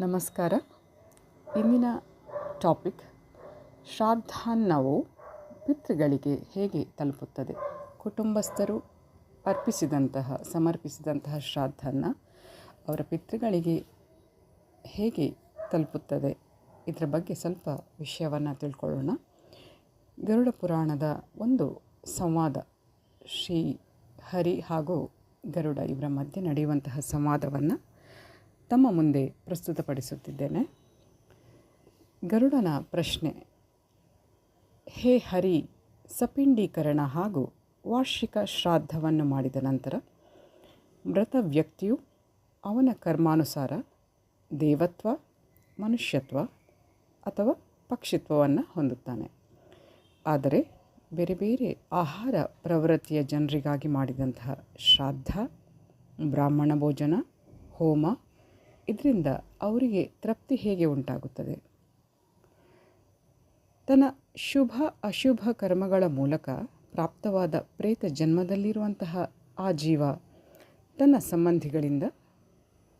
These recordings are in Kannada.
ನಮಸ್ಕಾರ. ಇಂದಿನ ಟಾಪಿಕ್ ಶ್ರಾದ್ದಾನ್ನವು ಪಿತೃಗಳಿಗೆ ಹೇಗೆ ತಲುಪುತ್ತದೆ? ಕುಟುಂಬಸ್ಥರು ಅರ್ಪಿಸಿದಂತಹ, ಸಮರ್ಪಿಸಿದಂತಹ ಶ್ರಾದ್ದಾನ್ನ ಅವರ ಪಿತೃಗಳಿಗೆ ಹೇಗೆ ತಲುಪುತ್ತದೆ? ಇದರ ಬಗ್ಗೆ ಸ್ವಲ್ಪ ವಿಷಯವನ್ನು ತಿಳ್ಕೊಳ್ಳೋಣ. ಗರುಡ ಪುರಾಣದ ಒಂದು ಸಂವಾದ, ಶ್ರೀ ಹರಿ ಹಾಗೂ ಗರುಡ ಇವರ ಮಧ್ಯೆ ನಡೆಯುವಂತಹ ಸಂವಾದವನ್ನು ತಮ್ಮ ಮುಂದೆ ಪ್ರಸ್ತುತಪಡಿಸುತ್ತಿದ್ದೇನೆ. ಗರುಡನ ಪ್ರಶ್ನೆ, ಹೇ ಹರಿ, ಸಪಿಂಡೀಕರಣ ಹಾಗೂ ವಾರ್ಷಿಕ ಶ್ರಾದ್ದವನ್ನು ಮಾಡಿದ ನಂತರ ಮೃತ ವ್ಯಕ್ತಿಯು ಅವನ ಕರ್ಮಾನುಸಾರ ದೇವತ್ವ, ಮನುಷ್ಯತ್ವ ಅಥವಾ ಪಕ್ಷಿತ್ವವನ್ನು ಹೊಂದುತ್ತಾನೆ. ಆದರೆ ಬೇರೆ ಬೇರೆ ಆಹಾರ ಪ್ರವೃತ್ತಿಯ ಜನರಿಗಾಗಿ ಮಾಡಿದಂತಹ ಶ್ರಾದ್ದ, ಬ್ರಾಹ್ಮಣ ಭೋಜನ, ಹೋಮ ಇದರಿಂದ ಅವರಿಗೆ ತೃಪ್ತಿ ಹೇಗೆ ಉಂಟಾಗುತ್ತದೆ? ತನ್ನ ಶುಭ ಅಶುಭ ಕರ್ಮಗಳ ಮೂಲಕ ಪ್ರಾಪ್ತವಾದ ಪ್ರೇತ ಜನ್ಮದಲ್ಲಿರುವಂತಹ ಆ ಜೀವ ತನ್ನ ಸಂಬಂಧಿಗಳಿಂದ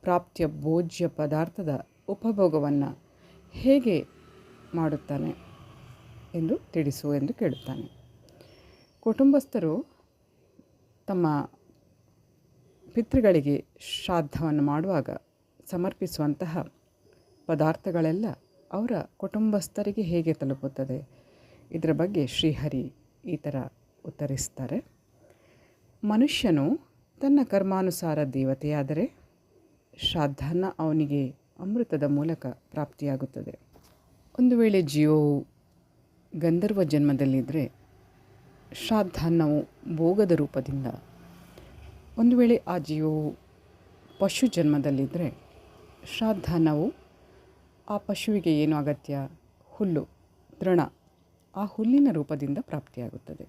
ಪ್ರಾಪ್ತಿಯ ಭೋಜ್ಯ ಪದಾರ್ಥದ ಉಪಭೋಗವನ್ನು ಹೇಗೆ ಮಾಡುತ್ತಾನೆ ಎಂದು ತಿಳಿಸು ಎಂದು ಕೇಳುತ್ತಾನೆ. ಕುಟುಂಬಸ್ಥರು ತಮ್ಮ ಪಿತೃಗಳಿಗೆ ಶ್ರಾದ್ದವನ್ನು ಮಾಡುವಾಗ ಸಮರ್ಪಿಸುವಂತಹ ಪದಾರ್ಥಗಳೆಲ್ಲ ಅವರ ಕುಟುಂಬಸ್ಥರಿಗೆ ಹೇಗೆ ತಲುಪುತ್ತದೆ? ಇದರ ಬಗ್ಗೆ ಶ್ರೀಹರಿ ಈ ಥರ ಉತ್ತರಿಸ್ತಾರೆ. ಮನುಷ್ಯನು ತನ್ನ ಕರ್ಮಾನುಸಾರ ದೇವತೆಯಾದರೆ ಶ್ರಾದ್ದನ ಅವನಿಗೆ ಅಮೃತದ ಮೂಲಕ ಪ್ರಾಪ್ತಿಯಾಗುತ್ತದೆ. ಒಂದು ವೇಳೆ ಜೀವವು ಗಂಧರ್ವ ಜನ್ಮದಲ್ಲಿದ್ದರೆ ಶ್ರಾದ್ದಾನ್ನವು ಭೋಗದ ರೂಪದಿಂದ ಒಂದು ವೇಳೆ ಆ ಜೀವವು ಪಶು ಜನ್ಮದಲ್ಲಿದ್ದರೆ ಶ್ರಾದ್ದಾನ್ನವು ಆ ಪಶುವಿಗೆ ಏನು ಅಗತ್ಯ? ಹುಲ್ಲು ತೃಣ ಆ ಹುಲ್ಲಿನ ರೂಪದಿಂದ ಪ್ರಾಪ್ತಿಯಾಗುತ್ತದೆ.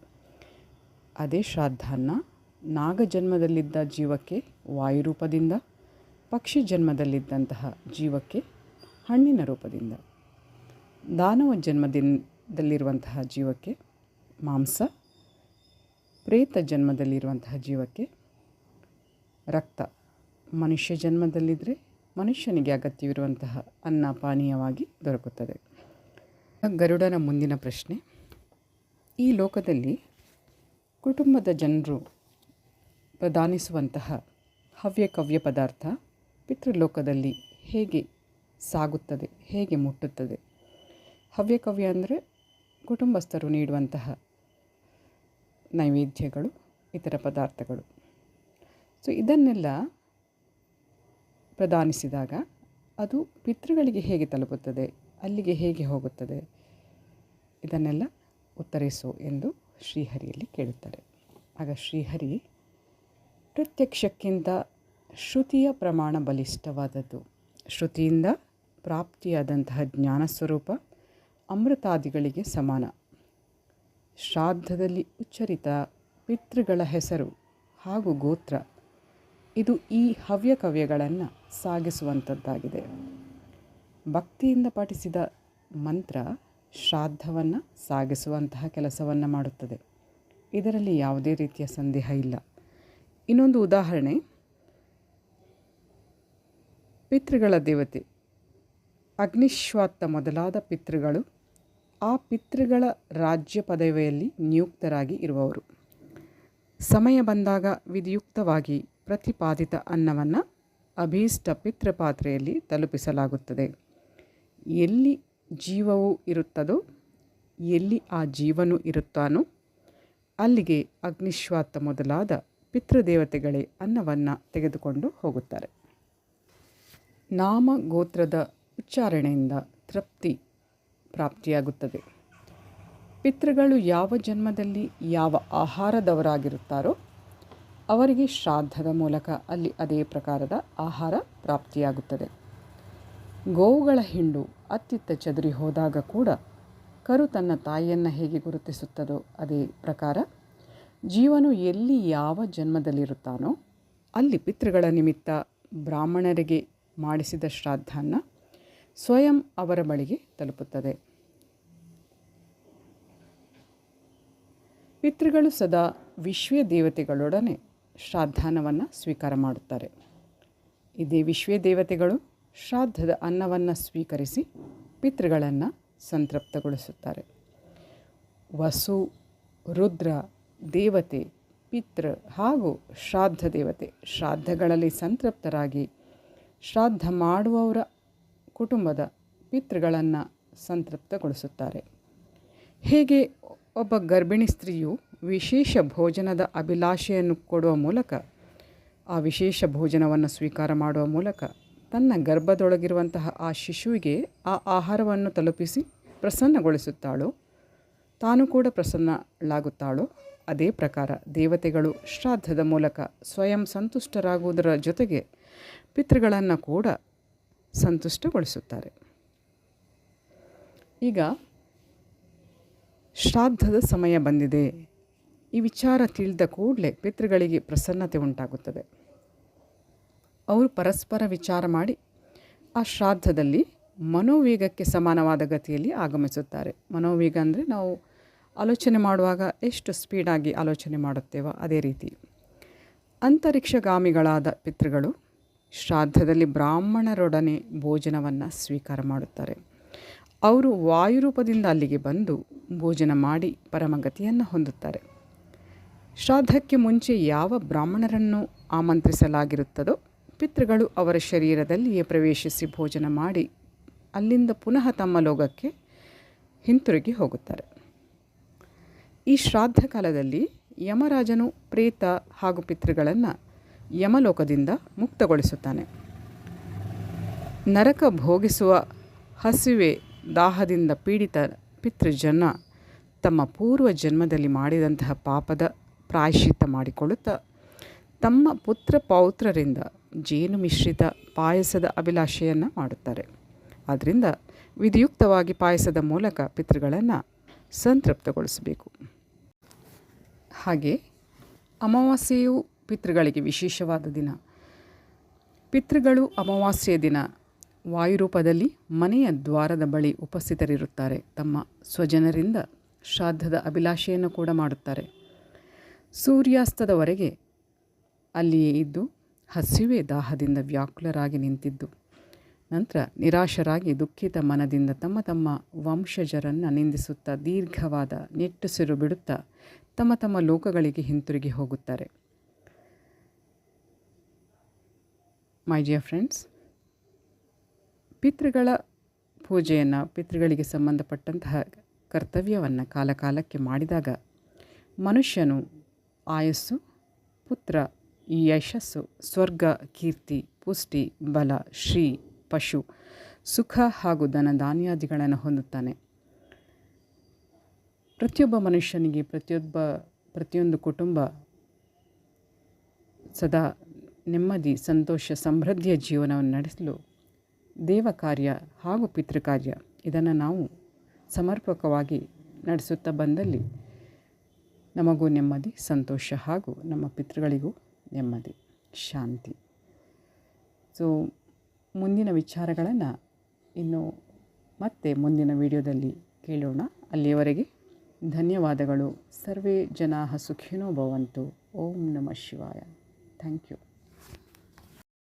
ಅದೇ ಶ್ರಾದ್ದಾನ್ನ ನಾಗ ಜನ್ಮದಲ್ಲಿದ್ದ ಜೀವಕ್ಕೆ ವಾಯು ರೂಪದಿಂದ, ಪಕ್ಷಿ ಜನ್ಮದಲ್ಲಿದ್ದಂತಹ ಜೀವಕ್ಕೆ ಹಣ್ಣಿನ ರೂಪದಿಂದ. ದಾನವ ಜನ್ಮದಿಂದಲ್ಲಿರುವಂತಹ ಜೀವಕ್ಕೆ ಮಾಂಸ, ಪ್ರೇತ ಜನ್ಮದಲ್ಲಿರುವಂತಹ ಜೀವಕ್ಕೆ ರಕ್ತ. ಮನುಷ್ಯ ಜನ್ಮದಲ್ಲಿದ್ದರೆ ಮನುಷ್ಯನಿಗೆ ಅಗತ್ಯವಿರುವಂತಹ ಅನ್ನ ಪಾನೀಯವಾಗಿ ದೊರಕುತ್ತದೆ. ಗರುಡನ ಮುಂದಿನ ಪ್ರಶ್ನೆ. ಈ ಲೋಕದಲ್ಲಿ ಕುಟುಂಬದ ಜನರು ಪ್ರದಾನಿಸುವಂತಹ ಹವ್ಯಕವ್ಯ ಪದಾರ್ಥ ಪಿತೃಲೋಕದಲ್ಲಿ ಹೇಗೆ ಸಾಗುತ್ತದೆ, ಹೇಗೆ ಮುಟ್ಟುತ್ತದೆ? ಹವ್ಯಕವ್ಯ ಅಂದರೆ ಕುಟುಂಬಸ್ಥರು ನೀಡುವಂತಹ ನೈವೇದ್ಯಗಳು, ಇತರ ಪದಾರ್ಥಗಳು. ಸೊ ಇದನ್ನೆಲ್ಲ ಪ್ರದಾನಿಸಿದಾಗ ಅದು ಪಿತೃಗಳಿಗೆ ಹೇಗೆ ತಲುಪುತ್ತದೆ, ಅಲ್ಲಿಗೆ ಹೇಗೆ ಹೋಗುತ್ತದೆ, ಇದನ್ನೆಲ್ಲ ಉತ್ತರಿಸು ಎಂದು ಶ್ರೀಹರಿಯಲ್ಲಿ ಕೇಳುತ್ತಾರೆ. ಆಗ ಶ್ರೀಹರಿ, ಪ್ರತ್ಯಕ್ಷಕ್ಕಿಂತ ಶ್ರುತಿಯ ಪ್ರಮಾಣ ಬಲಿಷ್ಠವಾದದ್ದು. ಶ್ರುತಿಯಿಂದ ಪ್ರಾಪ್ತಿಯಾದಂತಹ ಜ್ಞಾನ ಸ್ವರೂಪ ಅಮೃತಾದಿಗಳಿಗೆ ಸಮಾನ. ಶ್ರಾದ್ದದಲ್ಲಿ ಉಚ್ಚರಿತ ಪಿತೃಗಳ ಹೆಸರು ಹಾಗೂ ಗೋತ್ರ. ಇದು ಈ ಹವ್ಯಕವ್ಯಗಳನ್ನು ಸಾಗಿಸುವಂಥದ್ದಾಗಿದೆ. ಭಕ್ತಿಯಿಂದ ಪಠಿಸಿದ ಮಂತ್ರ ಶ್ರಾದ್ದವನ್ನು ಸಾಗಿಸುವಂತಹ ಕೆಲಸವನ್ನು ಮಾಡುತ್ತದೆ. ಇದರಲ್ಲಿ ಯಾವುದೇ ರೀತಿಯ ಸಂದೇಹ ಇಲ್ಲ. ಇನ್ನೊಂದು ಉದಾಹರಣೆ. ಪಿತೃಗಳ ದೇವತೆ. ಅಗ್ನಿಶ್ವಾತ್ತ ಮೊದಲಾದ ಪಿತೃಗಳು ಆ ಪಿತೃಗಳ ರಾಜ್ಯ ಪದವಿಯಲ್ಲಿ ನಿಯುಕ್ತರಾಗಿ ಇರುವವರು. ಸಮಯ ಬಂದಾಗ ವಿಧಿಯುಕ್ತವಾಗಿ ಪ್ರತಿಪಾದಿತ ಅನ್ನವನ್ನು ಅಭೀಷ್ಟ ಪಿತೃಪಾತ್ರೆಯಲ್ಲಿ ತಲುಪಿಸಲಾಗುತ್ತದೆ. ಎಲ್ಲಿ ಜೀವವು ಇರುತ್ತದೋ, ಎಲ್ಲಿ ಆ ಜೀವನು ಇರುತ್ತಾನೋ, ಅಲ್ಲಿಗೆ ಅಗ್ನಿಶ್ವಾತ ಮೊದಲಾದ ಪಿತೃದೇವತೆಗಳೇ ಅನ್ನವನ್ನು ತೆಗೆದುಕೊಂಡು ಹೋಗುತ್ತಾರೆ. ನಾಮ ಗೋತ್ರದ ಉಚ್ಚಾರಣೆಯಿಂದ ತೃಪ್ತಿ ಪ್ರಾಪ್ತಿಯಾಗುತ್ತದೆ. ಪಿತೃಗಳು ಯಾವ ಜನ್ಮದಲ್ಲಿ ಯಾವ ಆಹಾರದವರಾಗಿರುತ್ತಾರೋ ಅವರಿಗೆ ಶ್ರಾದ್ದದ ಮೂಲಕ ಅಲ್ಲಿ ಅದೇ ಪ್ರಕಾರದ ಆಹಾರ ಪ್ರಾಪ್ತಿಯಾಗುತ್ತದೆ. ಗೋವುಗಳ ಹಿಂಡು ಅತ್ತಿತ್ತ ಚದುರಿ ಹೋದಾಗ ಕೂಡ ಕರು ತನ್ನ ತಾಯಿಯನ್ನು ಹೇಗೆ ಗುರುತಿಸುತ್ತದೋ ಅದೇ ಪ್ರಕಾರ ಜೀವನು ಎಲ್ಲಿ ಯಾವ ಜನ್ಮದಲ್ಲಿರುತ್ತಾನೋ ಅಲ್ಲಿ ಪಿತೃಗಳ ನಿಮಿತ್ತ ಬ್ರಾಹ್ಮಣರಿಗೆ ಮಾಡಿಸಿದ ಶ್ರಾದ್ದನ್ನ ಸ್ವಯಂ ಅವರ ಬಳಿಗೆ ತಲುಪುತ್ತದೆ. ಪಿತೃಗಳು ಸದಾ ವಿಶ್ವ ದೇವತೆಗಳೊಡನೆ ಶ್ರಾದ್ದಾನವನ್ನು ಸ್ವೀಕಾರ ಮಾಡುತ್ತಾರೆ. ಇದೇ ವಿಶ್ವೇ ದೇವತೆಗಳು ಶ್ರಾದ್ದದ ಅನ್ನವನ್ನು ಸ್ವೀಕರಿಸಿ ಪಿತೃಗಳನ್ನು ಸಂತೃಪ್ತಗೊಳಿಸುತ್ತಾರೆ. ವಸು, ರುದ್ರ, ದೇವತೆ, ಪಿತೃ ಹಾಗೂ ಶ್ರಾದ್ದ ದೇವತೆ ಶ್ರಾದ್ದಗಳಲ್ಲಿ ಸಂತೃಪ್ತರಾಗಿ ಶ್ರಾದ್ದ ಮಾಡುವವರ ಕುಟುಂಬದ ಪಿತೃಗಳನ್ನು ಸಂತೃಪ್ತಗೊಳಿಸುತ್ತಾರೆ. ಹೇಗೆ ಒಬ್ಬ ಗರ್ಭಿಣಿ ಸ್ತ್ರೀಯು ವಿಶೇಷ ಭೋಜನದ ಅಭಿಲಾಷೆಯನ್ನು ಕೊಡುವ ಮೂಲಕ, ಆ ವಿಶೇಷ ಭೋಜನವನ್ನು ಸ್ವೀಕಾರ ಮಾಡುವ ಮೂಲಕ ತನ್ನ ಗರ್ಭದೊಳಗಿರುವಂತಹ ಆ ಶಿಶುವಿಗೆ ಆ ಆಹಾರವನ್ನು ತಲುಪಿಸಿ ಪ್ರಸನ್ನಗೊಳಿಸುತ್ತಾಳೋ, ತಾನು ಕೂಡ ಪ್ರಸನ್ನಳಾಗುತ್ತಾಳೋ, ಅದೇ ಪ್ರಕಾರ ದೇವತೆಗಳು ಶ್ರಾದ್ದದ ಮೂಲಕ ಸ್ವಯಂ ಸಂತುಷ್ಟರಾಗುವುದರ ಜೊತೆಗೆ ಪಿತೃಗಳನ್ನು ಕೂಡ ಸಂತುಷ್ಟಗೊಳಿಸುತ್ತಾರೆ. ಈಗ ಶ್ರಾದ್ದದ ಸಮಯ ಬಂದಿದೆ. ಈ ವಿಚಾರ ತಿಳಿದ ಕೂಡಲೇ ಪಿತೃಗಳಿಗೆ ಪ್ರಸನ್ನತೆ ಉಂಟಾಗುತ್ತದೆ. ಅವರು ಪರಸ್ಪರ ವಿಚಾರ ಮಾಡಿ ಆ ಶ್ರಾದ್ದದಲ್ಲಿ ಮನೋವೇಗಕ್ಕೆ ಸಮಾನವಾದ ಗತಿಯಲ್ಲಿ ಆಗಮಿಸುತ್ತಾರೆ. ಮನೋವೇಗ ಅಂದರೆ ನಾವು ಆಲೋಚನೆ ಮಾಡುವಾಗ ಎಷ್ಟು ಸ್ಪೀಡಾಗಿ ಆಲೋಚನೆ ಮಾಡುತ್ತೇವೋ ಅದೇ ರೀತಿ. ಅಂತರಿಕ್ಷಗಾಮಿಗಳಾದ ಪಿತೃಗಳು ಶ್ರಾದ್ದದಲ್ಲಿ ಬ್ರಾಹ್ಮಣರೊಡನೆ ಭೋಜನವನ್ನು ಸ್ವೀಕಾರ ಮಾಡುತ್ತಾರೆ. ಅವರು ವಾಯುರೂಪದಿಂದ ಅಲ್ಲಿಗೆ ಬಂದು ಭೋಜನ ಮಾಡಿ ಪರಮಗತಿಯನ್ನು ಹೊಂದುತ್ತಾರೆ. ಶ್ರಾದ್ದಕ್ಕೆ ಮುಂಚೆ ಯಾವ ಬ್ರಾಹ್ಮಣರನ್ನು ಆಮಂತ್ರಿಸಲಾಗಿರುತ್ತದೋ ಪಿತೃಗಳು ಅವರ ಶರೀರದಲ್ಲಿಯೇ ಪ್ರವೇಶಿಸಿ ಭೋಜನ ಮಾಡಿ ಅಲ್ಲಿಂದ ಪುನಃ ತಮ್ಮ ಲೋಕಕ್ಕೆ ಹಿಂತಿರುಗಿ ಹೋಗುತ್ತಾರೆ. ಈ ಶ್ರಾದ್ದ ಕಾಲದಲ್ಲಿ ಯಮರಾಜನು ಪ್ರೇತ ಹಾಗೂ ಪಿತೃಗಳನ್ನು ಯಮಲೋಕದಿಂದ ಮುಕ್ತಗೊಳಿಸುತ್ತಾನೆ. ನರಕ ಭೋಗಿಸುವ ಹಸಿವೆ ದಾಹದಿಂದ ಪೀಡಿತ ಪಿತೃಜನ ತಮ್ಮ ಪೂರ್ವ ಜನ್ಮದಲ್ಲಿ ಮಾಡಿದಂತಹ ಪಾಪದ ಪ್ರಾಯಶ್ಚಿತ್ತ ಮಾಡಿಕೊಳ್ಳುತ್ತಾ ತಮ್ಮ ಪುತ್ರ ಪೌತ್ರರಿಂದ ಜೇನು ಮಿಶ್ರಿತ ಪಾಯಸದ ಅಭಿಲಾಷೆಯನ್ನು ಮಾಡುತ್ತಾರೆ. ಆದ್ದರಿಂದ ವಿಧಿಯುಕ್ತವಾಗಿ ಪಾಯಸದ ಮೂಲಕ ಪಿತೃಗಳನ್ನು ಸಂತೃಪ್ತಗೊಳಿಸಬೇಕು. ಹಾಗೆ ಅಮಾವಾಸ್ಯೆಯು ಪಿತೃಗಳಿಗೆ ವಿಶೇಷವಾದ ದಿನ. ಪಿತೃಗಳು ಅಮಾವಾಸ್ಯೆಯ ದಿನ ವಾಯುರೂಪದಲ್ಲಿ ಮನೆಯ ದ್ವಾರದ ಬಳಿ ಉಪಸ್ಥಿತರಿರುತ್ತಾರೆ. ತಮ್ಮ ಸ್ವಜನರಿಂದ ಶ್ರಾದ್ದದ ಅಭಿಲಾಷೆಯನ್ನು ಕೂಡ ಮಾಡುತ್ತಾರೆ. ಸೂರ್ಯಾಸ್ತದವರೆಗೆ ಅಲ್ಲಿಯೇ ಇದ್ದು ಹಸಿವೆ ದಾಹದಿಂದ ವ್ಯಾಕುಲರಾಗಿ ನಿಂತಿದ್ದು. ನಂತರ ನಿರಾಶರಾಗಿ ದುಃಖಿತ ಮನದಿಂದ ತಮ್ಮ ತಮ್ಮ ವಂಶಜರನ್ನು ನಿಂದಿಸುತ್ತಾ ದೀರ್ಘವಾದ ನಿಟ್ಟುಸಿರು ಬಿಡುತ್ತಾ ತಮ್ಮ ತಮ್ಮ ಲೋಕಗಳಿಗೆ ಹಿಂತಿರುಗಿ ಹೋಗುತ್ತಾರೆ. ಮೈ ಡಿಯರ್ ಫ್ರೆಂಡ್ಸ್ ಪಿತೃಗಳ ಪೂಜೆಯನ್ನು, ಪಿತೃಗಳಿಗೆ ಸಂಬಂಧಪಟ್ಟಂತಹ ಕರ್ತವ್ಯವನ್ನು ಕಾಲಕಾಲಕ್ಕೆ ಮಾಡಿದಾಗ ಮನುಷ್ಯನು ಆಯಸ್ಸು, ಪುತ್ರ, ಯಶಸ್ಸು, ಸ್ವರ್ಗ, ಕೀರ್ತಿ, ಪುಷ್ಟಿ, ಬಲ, ಶ್ರೀ, ಪಶು, ಸುಖ ಹಾಗೂ ಧನಧಾನ್ಯಾದಿಗಳನ್ನು ಹೊಂದುತ್ತಾನೆ. ಪ್ರತಿಯೊಬ್ಬ ಮನುಷ್ಯನಿಗೆ ಪ್ರತಿಯೊಬ್ಬ, ಪ್ರತಿಯೊಂದು ಕುಟುಂಬ ಸದಾ ನೆಮ್ಮದಿ, ಸಂತೋಷ, ಸಮೃದ್ಧಿಯ ಜೀವನವನ್ನು ನಡೆಸಲು ದೇವ ಕಾರ್ಯ ಹಾಗೂ ಪಿತೃಕಾರ್ಯ ಇದನ್ನು ನಾವು ಸಮರ್ಪಕವಾಗಿ ನಡೆಸುತ್ತಾ ಬಂದಲ್ಲಿ ನಮಗೂ ನೆಮ್ಮದಿ, ಸಂತೋಷ ಹಾಗೂ ನಮ್ಮ ಪಿತೃಗಳಿಗೂ ನೆಮ್ಮದಿ, ಶಾಂತಿ. ಸೊ ಮುಂದಿನ ವಿಚಾರಗಳನ್ನು ಇನ್ನು ಮತ್ತೆ ಮುಂದಿನ ವಿಡಿಯೋದಲ್ಲಿ ಕೇಳೋಣ. ಅಲ್ಲಿಯವರೆಗೆ ಧನ್ಯವಾದಗಳು. ಸರ್ವೇ ಜನಾ ಸುಖಿನೋ ಭವಂತು. ಓಂ ನಮಃ ಶಿವಾಯ. Thank you